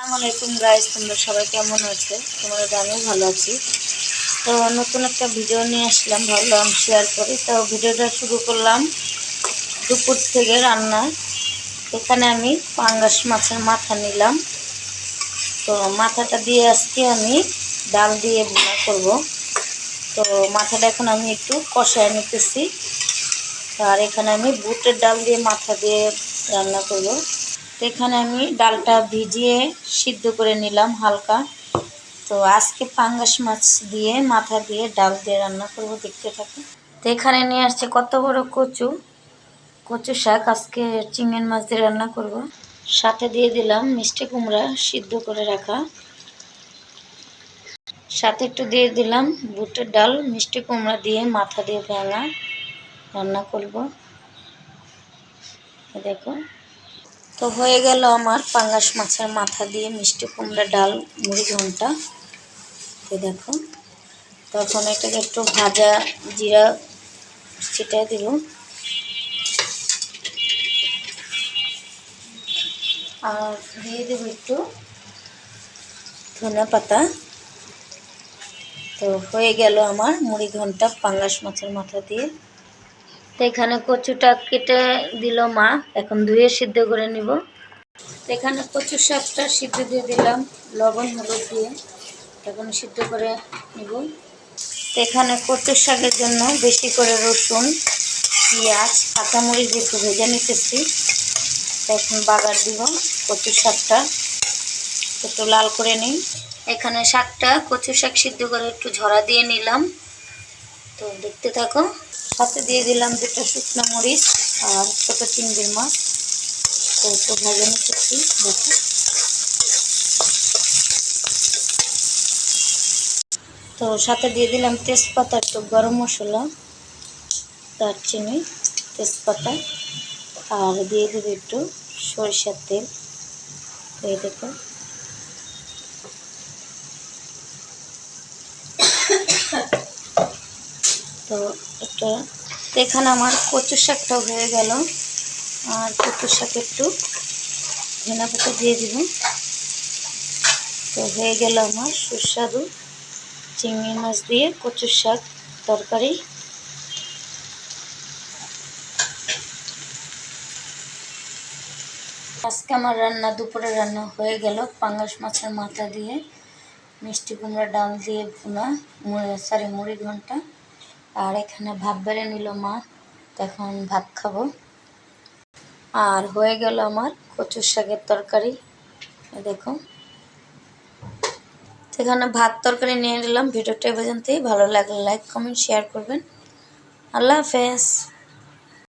আসসালামু আলাইকুম গাইস তোমরা সবাই কেমন আছে? তোমরা আমিও ভালো আছি। তো নতুন একটা ভিডিও নিয়ে আসলাম, ভাবলাম শেয়ার করি। তো ভিডিওটা শুরু করলাম দুপুর থেকে রান্না। এখানে আমি পাঙ্গাস মাছের মাথা নিলাম। তো মাথাটা দিয়ে আজকে আমি ডাল দিয়ে ভুনা করব। তো মাথাটা এখন আমি একটু কষায় নিতেছি। আর এখানে আমি বুটের ডাল দিয়ে মাথা দিয়ে রান্না করব। তো এখানে আমি ডালটা ভিজিয়ে সিদ্ধ করে নিলাম হালকা। তো আজকে পাঙ্গাস মাছ দিয়ে, মাথা দিয়ে ডাল দিয়ে রান্না করব, দেখতে থাকি। তো এখানে নিয়ে আসছে কত বড় কচু। কচু শাক, আজকে চিংড়ি মাছ দিয়ে রান্না করব। সাথে দিয়ে দিলাম মিষ্টি কুমড়া সিদ্ধ করে রাখা। সাথে একটু দিয়ে দিলাম বুটের ডাল, মিষ্টি কুমড়া দিয়ে মাথা দিয়ে ভাঙা রান্না করব। দেখো। তো হয়ে গেল আমার পাঙ্গাস মাছের মাথা দিয়ে মিষ্টি কুমড়া ডাল, মুড়ি ঘণ্টা। তো দেখো, তখন এটাকে একটু ভাজা জিরা ছিটাই দিব। আর দিয়ে দেবো একটু ধনে পাতা। তো হয়ে গেল আমার মুড়ি ঘণ্টা পাঙ্গাস মাছের মাথা দিয়ে। তো এখানে কচুটা কেটে দিল মা। এখন ধুয়ে সিদ্ধ করে নিব। তো এখানে কচু শাকটা সিদ্ধ দিয়ে দিলাম, লবণ, হলুদ দিয়ে। এখন সিদ্ধ করে নিব। তো এখানে কচুর শাকের জন্য বেশি করে রসুন, পেঁয়াজ, কাঁচামরিচ একটু ভেজে নিতেছি। এখন বাগার দিব কচুর শাকটা। একটু লাল করে নিই। এখানে শাকটা কচু শাক সিদ্ধ করে একটু ঝরা দিয়ে নিলাম। তো দেখতে থাকো। সাথে দিয়ে দিলাম দুটো শুকনো মরিচ আর ছোটো চিংড়ির মাছ। তো একটু ভাজে নিতেছি দেখো। তো সাথে দিয়ে দিলাম তেজপাতা, একটু গরম মশলা, দারচিনি তেজপাতা, আর দিয়ে দেবো একটু সরিষার তেল। এই দেখো। তো এটা এখানে আমার কচু শাকটাও হয়ে গেল। আর কচু শাক একটু ধনে পাতা দিয়ে দিব। তো হয়ে গেল আমার সুস্বাদু চিংড়ি মাছ দিয়ে কচু শাক তরকারি। আজকে আমার রান্না, দুপুরে রান্না হয়ে গেল পাঙ্গাস মাছের মাথা দিয়ে, মিষ্টি কুমড়া ডাল দিয়ে ভুনা সরি মুড়ি ঘণ্টা। আর এখানে ভাত বেড়ে নিল মা এখন ভাত খাব। আর হয়ে গেল আমার কচুর শাকের তরকারি দেখুন। এখানে ভাত তরকারি নিয়ে নিলাম, ভিডিওটা পর্যন্তই। ভালো লাগলে লাইক কমেন্ট শেয়ার করবেন। আল্লাহ হাফেজ।